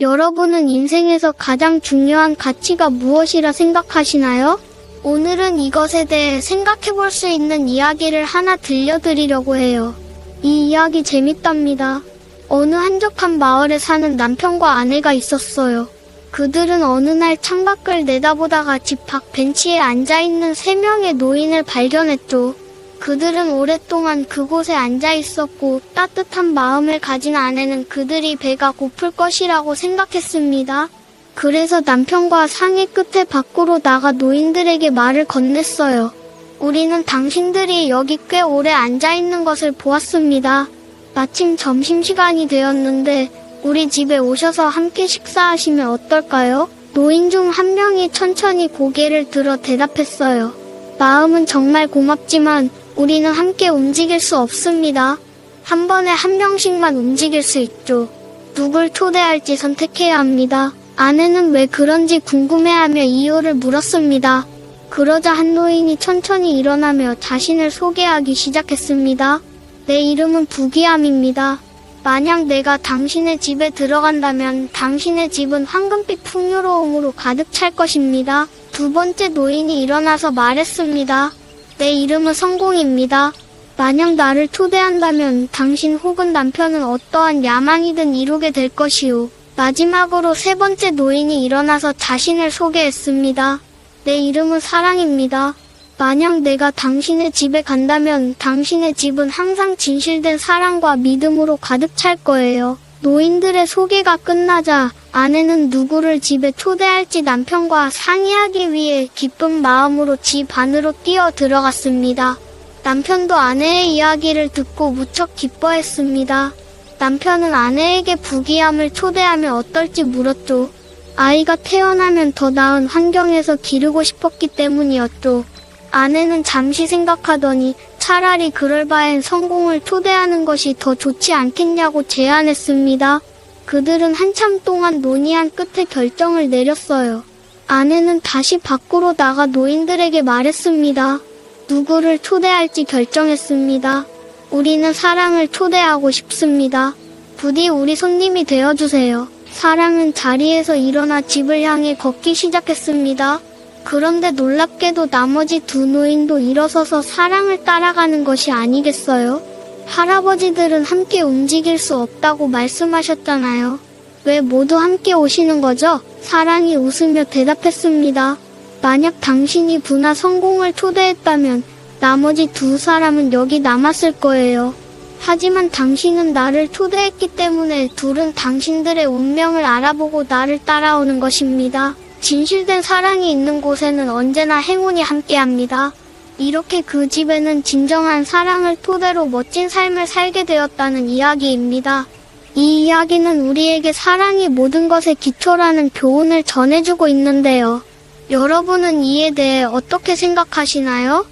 여러분은 인생에서 가장 중요한 가치가 무엇이라 생각하시나요? 오늘은 이것에 대해 생각해 볼 수 있는 이야기를 하나 들려드리려고 해요. 이 이야기 재밌답니다. 어느 한적한 마을에 사는 남편과 아내가 있었어요. 그들은 어느 날 창밖을 내다보다가 집 밖 벤치에 앉아있는 세 명의 노인을 발견했죠. 그들은 오랫동안 그곳에 앉아 있었고 따뜻한 마음을 가진 아내는 그들이 배가 고플 것이라고 생각했습니다. 그래서 남편과 상의 끝에 밖으로 나가 노인들에게 말을 건넸어요. 우리는 당신들이 여기 꽤 오래 앉아 있는 것을 보았습니다. 마침 점심시간이 되었는데 우리 집에 오셔서 함께 식사하시면 어떨까요? 노인 중 한 명이 천천히 고개를 들어 대답했어요. 마음은 정말 고맙지만 우리는 함께 움직일 수 없습니다. 한 번에 한 명씩만 움직일 수 있죠. 누굴 초대할지 선택해야 합니다. 아내는 왜 그런지 궁금해하며 이유를 물었습니다. 그러자 한 노인이 천천히 일어나며 자신을 소개하기 시작했습니다. 내 이름은 부기암입니다. 만약 내가 당신의 집에 들어간다면 당신의 집은 황금빛 풍요로움으로 가득 찰 것입니다. 두 번째 노인이 일어나서 말했습니다. 내 이름은 성공입니다. 만약 나를 초대한다면 당신 혹은 남편은 어떠한 야망이든 이루게 될 것이오. 마지막으로 세 번째 노인이 일어나서 자신을 소개했습니다. 내 이름은 사랑입니다. 만약 내가 당신의 집에 간다면 당신의 집은 항상 진실된 사랑과 믿음으로 가득 찰 거예요. 노인들의 소개가 끝나자 아내는 누구를 집에 초대할지 남편과 상의하기 위해 기쁜 마음으로 집 안으로 뛰어 들어갔습니다. 남편도 아내의 이야기를 듣고 무척 기뻐했습니다. 남편은 아내에게 부기함을 초대하면 어떨지 물었죠. 아이가 태어나면 더 나은 환경에서 기르고 싶었기 때문이었죠. 아내는 잠시 생각하더니 차라리 그럴 바엔 성공을 초대하는 것이 더 좋지 않겠냐고 제안했습니다. 그들은 한참 동안 논의한 끝에 결정을 내렸어요. 아내는 다시 밖으로 나가 노인들에게 말했습니다. 누구를 초대할지 결정했습니다. 우리는 사랑을 초대하고 싶습니다. 부디 우리 손님이 되어주세요. 사랑은 자리에서 일어나 집을 향해 걷기 시작했습니다. 그런데 놀랍게도 나머지 두 노인도 일어서서 사랑을 따라가는 것이 아니겠어요? 할아버지들은 함께 움직일 수 없다고 말씀하셨잖아요. 왜 모두 함께 오시는 거죠? 사랑이 웃으며 대답했습니다. 만약 당신이 부나 성공을 초대했다면 나머지 두 사람은 여기 남았을 거예요. 하지만 당신은 나를 초대했기 때문에 둘은 당신들의 운명을 알아보고 나를 따라오는 것입니다. 진실된 사랑이 있는 곳에는 언제나 행운이 함께합니다. 이렇게 그 집에는 진정한 사랑을 토대로 멋진 삶을 살게 되었다는 이야기입니다. 이 이야기는 우리에게 사랑이 모든 것의 기초라는 교훈을 전해주고 있는데요. 여러분은 이에 대해 어떻게 생각하시나요?